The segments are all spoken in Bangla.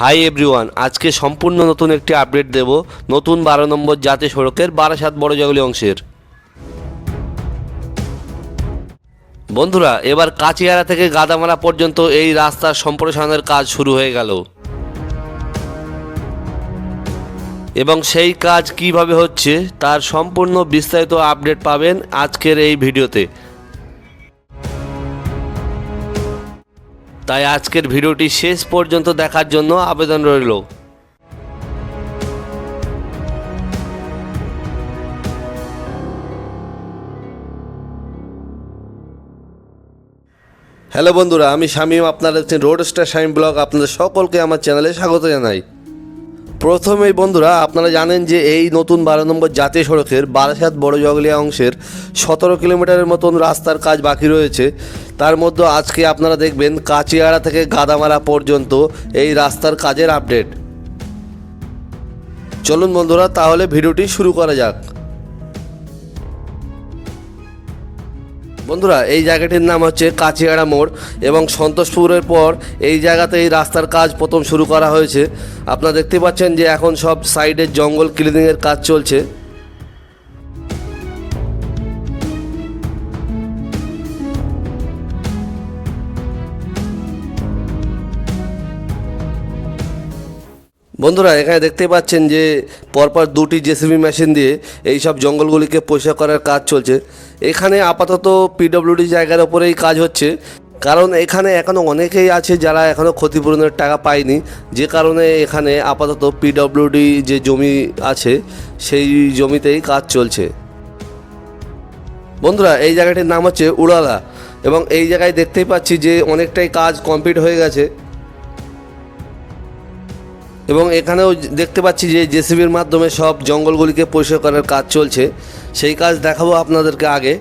হাই এভরিওয়ান আজকে সম্পূর্ণ নতুন একটি আপডেট দেব, নতুন বারো নম্বর জাতীয় সড়কের বারাসাত বড় জগলি অংশের। বন্ধুরা, এবার কাচিয়ারা থেকে গাদামারা পর্যন্ত এই রাস্তার সম্প্রসারণের কাজ শুরু হয়ে গেল। এবং সেই কাজ কীভাবে হচ্ছে, তার সম্পূর্ণ বিস্তারিত আপডেট পাবেন আজকের এই ভিডিওতে। তাই আজকের ভিডিওটি শেষ পর্যন্ত দেখার জন্য আবেদন রইল। হ্যালো বন্ধুরা, আমি শামীম, আপনারা রোড স্টার শামীম ব্লগ আপনাদের সকলকে আমার চ্যানেলে স্বাগত জানাই। প্রথমেই বন্ধুরা, আপনারা জানেন যে এই নতুন বারো নম্বর জাতীয় সড়কের বারাসাত বড় জগলিয়া অংশের সতেরো কিলোমিটারের মতন রাস্তার কাজ বাকি রয়েছে। তার মধ্যে আজকে আপনারা দেখবেন কাচিয়াড়া থেকে গাদামারা পর্যন্ত এই রাস্তার কাজের আপডেট। চলুন বন্ধুরা, তাহলে ভিডিওটি শুরু করা যাক। বন্ধুরা, এই জায়গাটির নাম হচ্ছে কাচিয়াড়া মোড় এবং সন্তোষপুরের পর এই জায়গাতে এই রাস্তার কাজ প্রথম শুরু করা হয়েছে। আপনারা দেখতে পাচ্ছেন যে এখন সব সাইডের জঙ্গল, ক্লিনিংয়ের কাজ চলছে। বন্ধুরা, এখানে দেখতে পাচ্ছেন যে পরপর দুটি জেসিবি মেশিন দিয়ে এই সব জঙ্গলগুলিকে পরিষ্কার করার কাজ চলছে। এখানে আপাতত পিডব্লিউডি জায়গার ওপরেই কাজ হচ্ছে। কারণ এখানে এখনও অনেকেই আছে যারা এখনও ক্ষতিপূরণের টাকা পায়নি। যে কারণে এখানে আপাতত পিডব্লিউডি যে জমি আছে, সেই জমিতেই কাজ চলছে। বন্ধুরা, এই জায়গাটির নাম হচ্ছে উড়ালা। এবং এই জায়গায় দেখতেই পাচ্ছি যে অনেকটাই কাজ কমপ্লিট হয়ে গেছে। এবং এখানেও দেখতে পাচ্ছি যে জেসিবির মাধ্যমে সব জঙ্গলগুলিকে পরিষ্কার করার কাজ চলছে। সেই কাজ দেখাবো আপনাদেরকে আগে।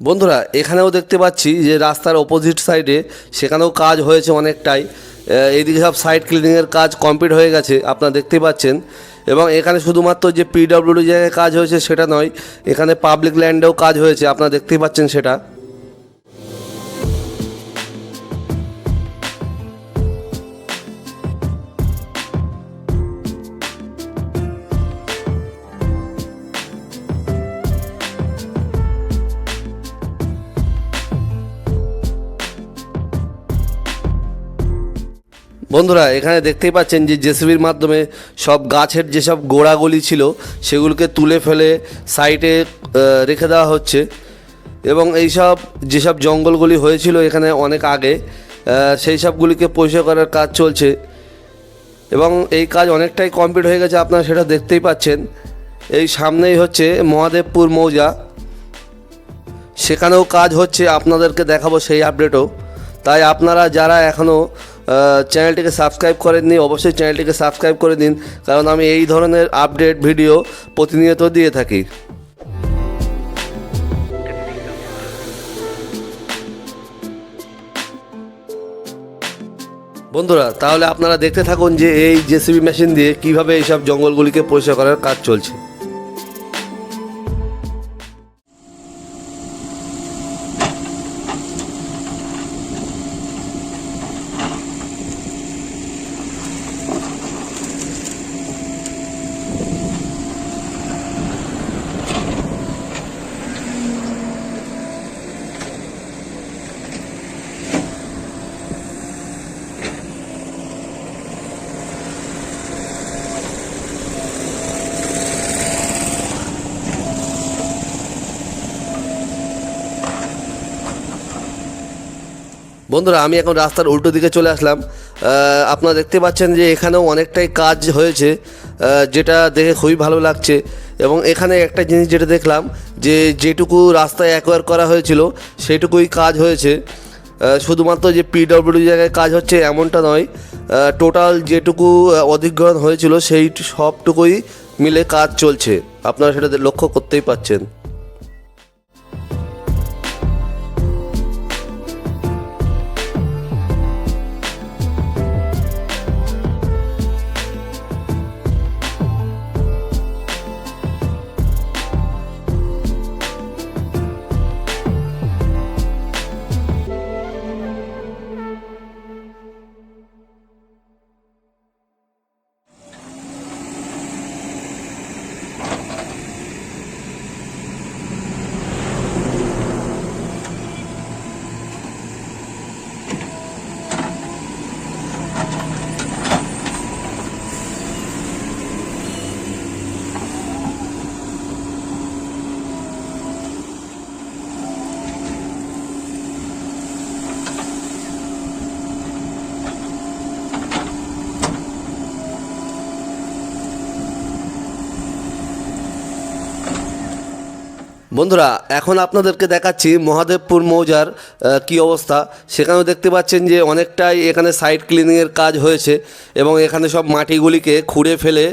বন্ধুরা, এখানেও দেখতে পাচ্ছি যে রাস্তার অপোজিট সাইডে সেখানেও কাজ হয়েছে অনেকটাই। এইদিকে সব সাইড ক্লিনিংয়ের কাজ কমপ্লিট হয়ে গেছে, আপনারা দেখতেই পাচ্ছেন। এবং এখানে শুধুমাত্র যে পিডব্লিউডি জায়গায় কাজ হয়েছে সেটা নয়, এখানে পাবলিক ল্যান্ডেও কাজ হয়েছে, আপনারা দেখতেই পাচ্ছেন সেটা। বন্ধুরা এখানে দেখতেই পাচ্ছেন যে জেসিবির মাধ্যমে সব গাছের যেসব গোড়াগুলি ছিল সেগুলোকে তুলে ফেলে আহ, রেখে দেওয়া হচ্ছে। এবং এই সব যেসব জঙ্গলগুলি হয়েছিল এখানে অনেক আগে সেই সবগুলিকে পরিষ্কার করার কাজ চলছে। এবং এই কাজ অনেকটাই কমপ্লিট হয়ে গেছে আপনারা সেটা দেখতেই পাচ্ছেন। এই সামনেই হচ্ছে মহাদেবপুর মৌজা। সেখানেও কাজ হচ্ছে আপনাদেরকে দেখাবো সেই আপডেটও তাই আপনারা যারা এখনও চ্যানেলটিকে সাবস্ক্রাইব করেননি, অবশ্যই চ্যানেলটিকে সাবস্ক্রাইব করে দিন কারণ আমি এই ধরনের আপডেট ভিডিও প্রতিনিয়ত দিয়ে থাকি। বন্ধুরা, তাহলে আপনারা দেখতে থাকুন যে এই জেসিবি মেশিন দিয়ে কীভাবে এইসব জঙ্গলগুলিকে পরিষ্কার করার কাজ চলছে। বন্ধুরা, আমি এখন রাস্তার উল্টো দিকে চলে আসলাম। আপনারা দেখতে পাচ্ছেন যে এখানেও অনেকটাই কাজ হয়েছে যেটা দেখে খুবই ভালো লাগছে। এবং এখানে একটা জিনিস যেটা দেখলাম, যে যেটুকু রাস্তায় অ্যাকোয়ার করা হয়েছিল, সেটুকুই কাজ হয়েছে। শুধুমাত্র যে পিডব্লিউ জায়গায় কাজ হচ্ছে এমনটা নয় টোটাল যেটুকু অধিগ্রহণ হয়েছিল, সেই সবটুকুই মিলে কাজ চলছে। আপনারা সেটা লক্ষ্য করতেই পাচ্ছেন। বন্ধুরা, এখন আপনাদেরকে দেখাচ্ছি মহাদেবপুর মৌজার কি অবস্থা। সেখানেও দেখতে পাচ্ছেন যে অনেকটাই এখানে সাইড ক্লিনিংয়ের কাজ হয়েছে এবং এখানে সব মাটিগুলিকে খুঁড়ে ফেলে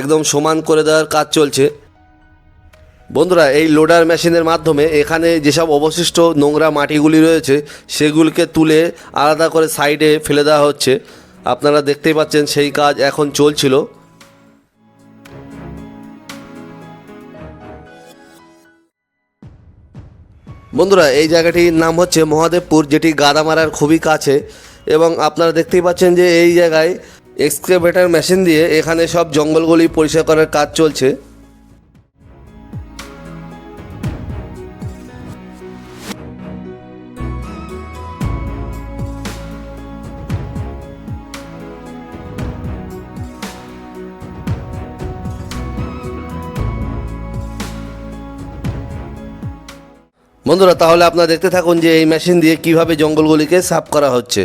একদম সমান করে দেওয়ার কাজ চলছে। বন্ধুরা, এই লোডার মেশিনের মাধ্যমে এখানে যেসব অবশিষ্ট নোংরা মাটিগুলি রয়েছে, সেগুলিকে তুলে আলাদা করে সাইডে ফেলে দেওয়া হচ্ছে। আপনারা দেখতেই পাচ্ছেন সেই কাজ এখন চলছিল। বন্ধুরা, এই জায়গাটির নাম হচ্ছে মহাদেবপুর, যেটি গাদামারার খুবই কাছে। এবং আপনারা দেখতেই পাচ্ছেন যে এই জায়গায় এক্সকেভেটার মেশিন দিয়ে এখানে সব জঙ্গলগুলি পরিষ্কার করার কাজ চলছে। বন্ধুরা তাহলে আপনারা দেখতে থাকুন যে এই মেশিন দিয়ে কীভাবে জঙ্গলগুলিকে সাফ করা হচ্ছে।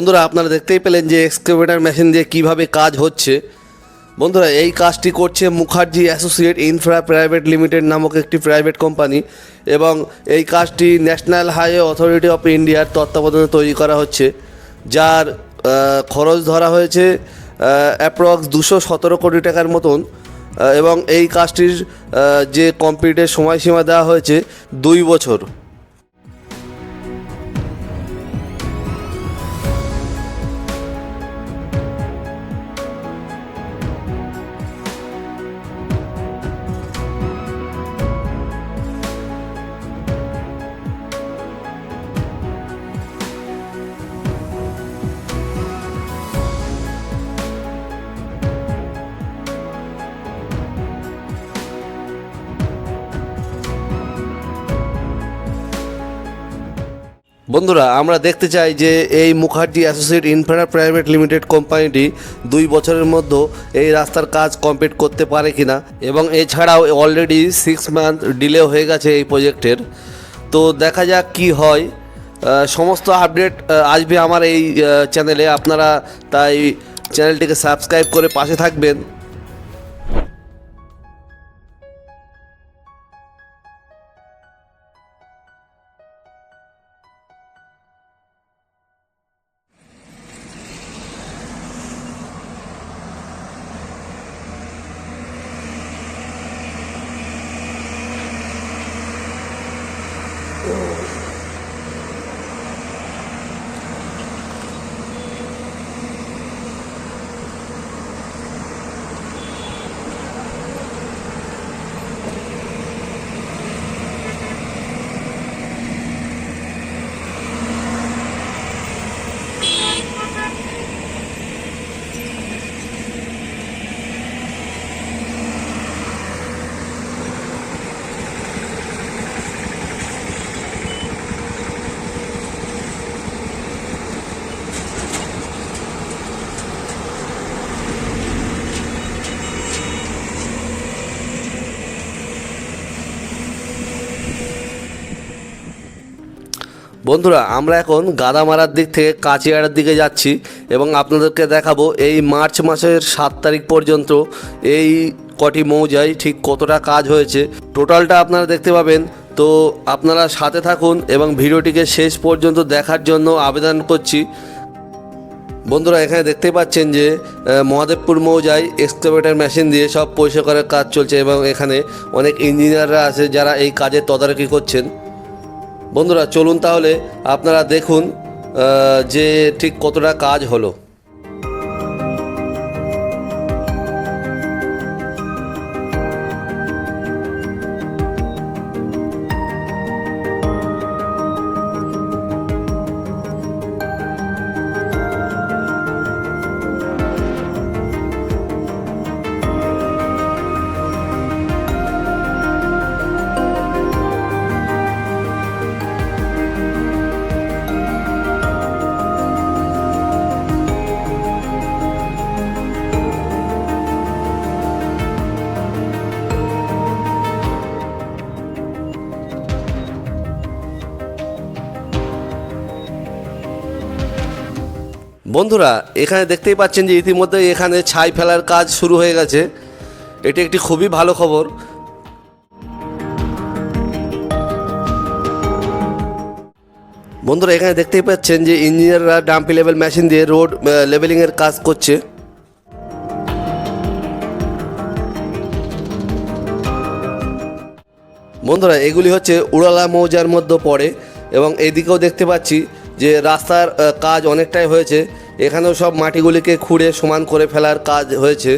বন্ধুরা, আপনারা দেখতেই পেলেন যে এক্সকেভেটার মেশিন দিয়ে কীভাবে কাজ হচ্ছে। বন্ধুরা, এই কাজটি করছে Mukherjee associate infra private limited নামক একটি প্রাইভেট কোম্পানি এবং এই কাজটি ন্যাশনাল হাইওয়ে অথরিটি অফ ইন্ডিয়ার তত্ত্বাবধানে তৈরি করা হচ্ছে, যার খরচ ধরা হয়েছে অ্যাপ্রক্স দুশো সতেরো কোটি টাকার মতন এবং এই কাজটির যে কমপ্লিটের সময়সীমা দেওয়া হয়েছে দুই বছর। বন্ধুরা, আমরা দেখতে চাই যে এই Mukherjee associate infra private limited কোম্পানিটি দুই বছরের মধ্যে এই রাস্তার কাজ কমপ্লিট করতে পারে কিনা এবং এছাড়াও অলরেডি সিক্স মান্থ ডিলে হয়ে গেছে এই প্রজেক্টের তো দেখা যাক কি হয়। সমস্ত আপডেট আসবে আমার এই চ্যানেলে আপনারা তাই চ্যানেলটিকে সাবস্ক্রাইব করে পাশে থাকবেন। বন্ধুরা, আমরা এখন গাদামারার দিক থেকে কাচিয়াড়ার দিকে যাচ্ছি এবং আপনাদেরকে দেখাবো এই মার্চ মাসের সাত তারিখ পর্যন্ত এই কটি মৌজায় ঠিক কতটা কাজ হয়েছে। টোটালটা আপনারা দেখতে পাবেন। তো আপনারা সাথে থাকুন এবং ভিডিওটিকে শেষ পর্যন্ত দেখার জন্য আবেদন করছি। বন্ধুরা, এখানে দেখতে পাচ্ছেন যে মহাদেবপুর মৌজায় এক্সকাভেটার মেশিন দিয়ে সব পরিষ্কার করার কাজ চলছে এবং এখানে অনেক ইঞ্জিনিয়াররা আছে যারা এই কাজের তদারকি করছেন। বন্ধুরা চলুন তাহলে আপনারা দেখুন যে ঠিক কতটা কাজ হলো। বন্ধুরা, এখানে দেখতেই পাচ্ছেন যে ইতিমধ্যে এখানে ছাই ফেলার কাজ শুরু হয়ে গেছে। এটি একটি খুবই ভালো খবর। বন্ধুরা, এখানে দেখতেই পাচ্ছেন যে ইঞ্জিনিয়াররা ডাম্পি লেভেল মেশিন দিয়ে রোড লেভেলিংয়ের কাজ করছে। বন্ধুরা, এগুলি হচ্ছে উড়ালা মৌজার মধ্যে পড়ে এবং এদিকেও দেখতে পাচ্ছি যে রাস্তার কাজ অনেকটাই হয়েছে। এখানেও সব মাটিগুলিকে খুঁড়ে সমান করে ফেলার কাজ হয়েছে।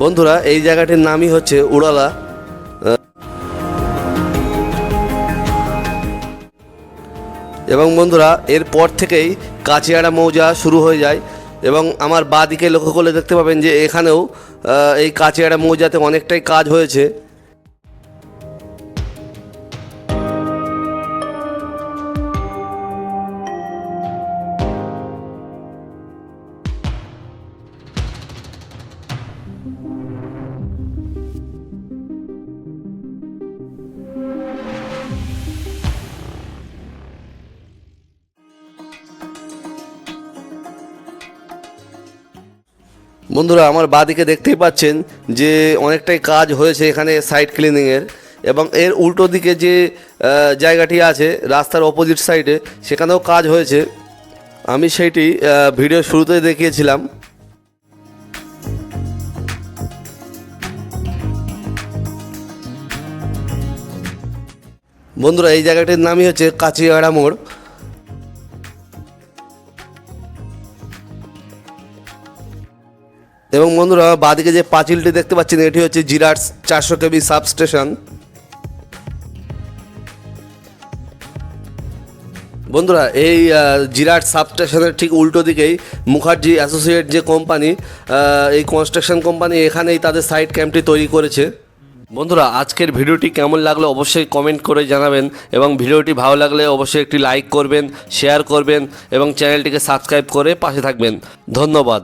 বন্ধুরা, এই জায়গাটির নামই হচ্ছে উড়ালা। এবং বন্ধুরা, এরপর থেকেই কাচিয়াড়া মৌজা শুরু হয়ে যায়। এবং আমার বাঁ দিকে লক্ষ্য করলে দেখতে পাবেন যে এখানেও এই কাচিয়াড়া মৌজাতে অনেকটাই কাজ হয়েছে। বন্ধুরা, আমার বাদিকে দেখতেই পাচ্ছেন যে অনেকটাই কাজ হয়েছে এখানে সাইড ক্লিনিংয়ের এবং এর উল্টো দিকে যে জায়গাটি আছে রাস্তার অপোজিট সাইডে সেখানেও কাজ হয়েছে। আমি সেইটি ভিডিও শুরুতে দেখিয়েছিলাম। বন্ধুরা, এই জায়গাটির নামই হচ্ছে কাচিয়াড়া মোড়। এবং বন্ধুরা, বাদিকে যে পাঁচিলটি দেখতে পাচ্ছেন, এটি হচ্ছে জিরাট চারশো কেবি সাবস্টেশন। বন্ধুরা, এই জিরাট সাবস্টেশনের ঠিক উল্টো দিকেই মুখার্জি অ্যাসোসিয়েট যে কোম্পানি এই কনস্ট্রাকশন কোম্পানি, এখানেই তাদের সাইট ক্যাম্পটি তৈরি করেছে। বন্ধুরা, আজকের ভিডিওটি কেমন লাগল অবশ্যই কমেন্ট করে জানাবেন এবং ভিডিওটি ভালো লাগলে অবশ্যই একটি লাইক করবেন শেয়ার করবেন এবং চ্যানেলটিকে সাবস্ক্রাইব করে পাশে থাকবেন। ধন্যবাদ।